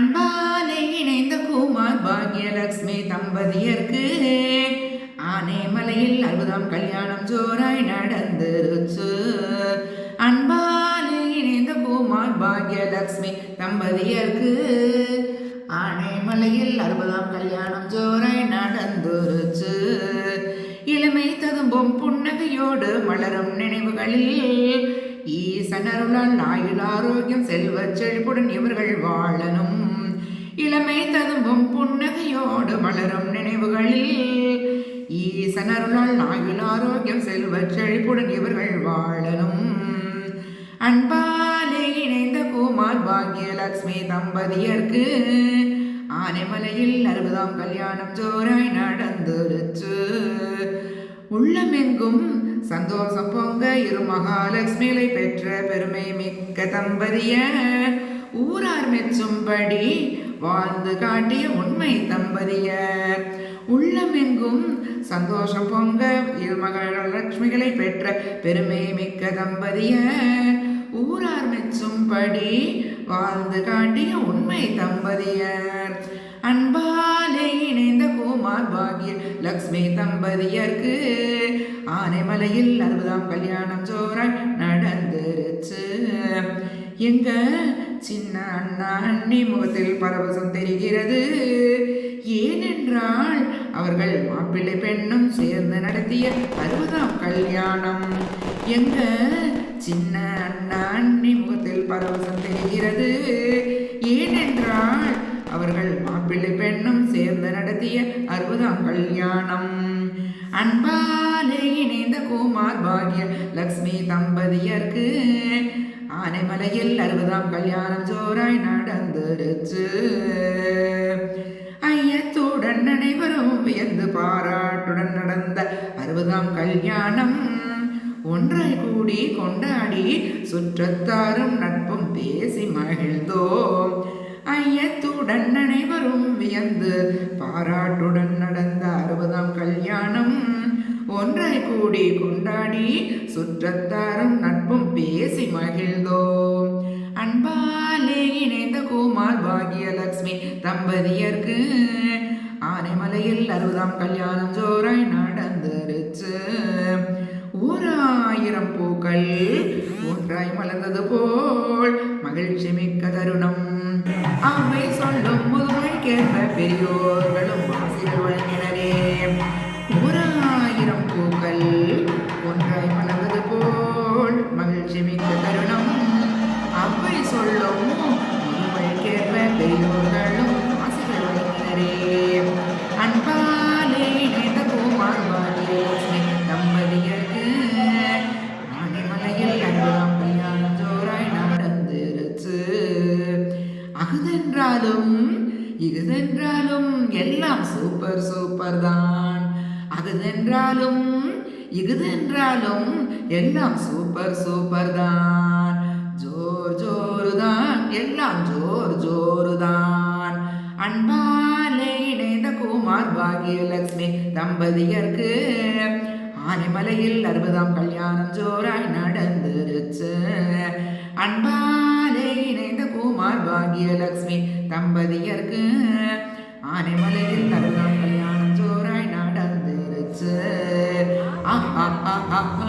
அன்பாலே இணைந்த குமார் பாக்யலக்ஷ்மி தம்பதியர்க்கு. ஆனைமலையில் அற்புதம் கல்யாணம் ஜோராய் நடந்துருச்சு. அன்பாலே இணைந்த குமார் பாக்யலக்ஷ்மி தம்பதியர்க்கு. ஆனைமலையில் அற்புதம் கல்யாணம் ஜோராய் நடந்துருச்சு. இளமை ததும்பும் புன்னகையோடு மலரும் நினைவுகளில் ஈசனருளால் ஆயுள் ஆரோக்கியம் செல்வச் செழிப்புடன் இவர்கள் வாழணும். இளமை ததும்பும் புன்னகையோடு மலரும் நினைவுகளில் ஈசனருளால் ஆயுள் ஆரோக்கியம் செல்வச் செழிப்புடன் இவர்கள் வாழணும். அன்பாலே இணைந்த குமார் பாக்யலட்சுமி தம்பதியர்க்கு ஆனைமலையில் அறுபதாம் கல்யாணம் ஜோராய் நடந்துருச்சு உள்ளமெங்கும் சந்தோஷம் பொங்க இரு மகாலட்சுமிகளை பெற்ற பெருமை மிக்க தம்பதிய ஊரார் மெச்சும்படி வாழ்ந்து காட்டிய உண்மை தம்பதியர் உள்ளமெங்கும் சந்தோஷம் பொங்க இருமகள் லட்சுமிகளை பெற்ற பெருமை மிக்க தம்பதியர் ஊரார் மெச்சும்படி வாழ்ந்து காட்டிய உண்மை தம்பதியர் அன்பாலே இணைந்த குமார் பாகிய லக்ஷ்மி தம்பதியர்க்கு ஆனைமலையில் அறுபதாம் கல்யாணம் ஜோராய் நடந்துருச்சு. எங்க சின்ன அண்ணா அண்ணி முகத்தில் பரவசம் தெரிகிறது. ஏனென்றால் அவர்கள் மாப்பிள்ளை பெண்ணும் சேர்ந்து நடத்திய அறுபதாம் கல்யாணம். எங்க சின்ன அண்ணா அண்ணி முகத்தில் பரவசம் தெரிகிறது. ஏனென்றால் அவர்கள் மாப்பிள்ளை பெண்ணும் சேர்ந்து நடத்திய அறுபதாம் கல்யாணம். அன்பாலே இணைந்த குமார் பாக்ய லக்ஷ்மி தம்பதியர்க்கு ஆனைமலையில் அறுபதாம் கல்யாணம் ஜோராய் நடந்துருச்சு ஐயத்துடன் அனைவரும் வியந்து பாராட்டுடன் நடந்த அறுபதாம் கல்யாணம் ஒன்றாய் கூடி கொண்டாடி சுற்றத்தாரும் நட்பும் பேசி மகிழ்ந்தோம். ஐயத்துடன் அனைவரும் வியந்து பாராட்டுடன் நடந்த அறுபதாம் கல்யாணம் ஒன்றாய் கூடி கொண்டாடி சுற்றத்தாரும் நட்பும் பேசி மகிழ்ந்தோம். அன்பாலே இணைந்த குமார் பாக்யலட்சுமி தம்பதியர்க்கு ஆனைமலையில் அறுபதாம் கல்யாணம் ஜோராய் நடந்துருச்சு. ஓராயிரம் பூக்கள் ஒன்றாய் மலர்ந்தது போல் மகிழ்ச்சி மிக்க தருணம். அவை சொல்லும் முதுமை கேட்ட பெரியோர்களும் வாசிகள் வழங்கினரே எல்லாம் சூப்பர் சூப்பர் தான். அதுதென்றாலும் இதுதென்றாலும் எல்லாம் சூப்பர் சூப்பர் தான். ஜோர் ஜோரு தான் எல்லாம் ஜோர் ஜோரு தான் அன்பாலே இணைந்த குமார் பாகியலட்சுமி தம்பதியர்க்கு ஆனைமலையில் அறுபதாம் கல்யாணம் ஜோராய் நடந்துருச்சு. அன்பாலே இணைந்த குமார் பாகியலட்சுமி தம்பதியர்க்கு ஆனைமலையில் அறுபதாம் கல்யாணம் ஜோராய் நடந்துருச்சு. ஆஹா ஆஹா ஆஹா.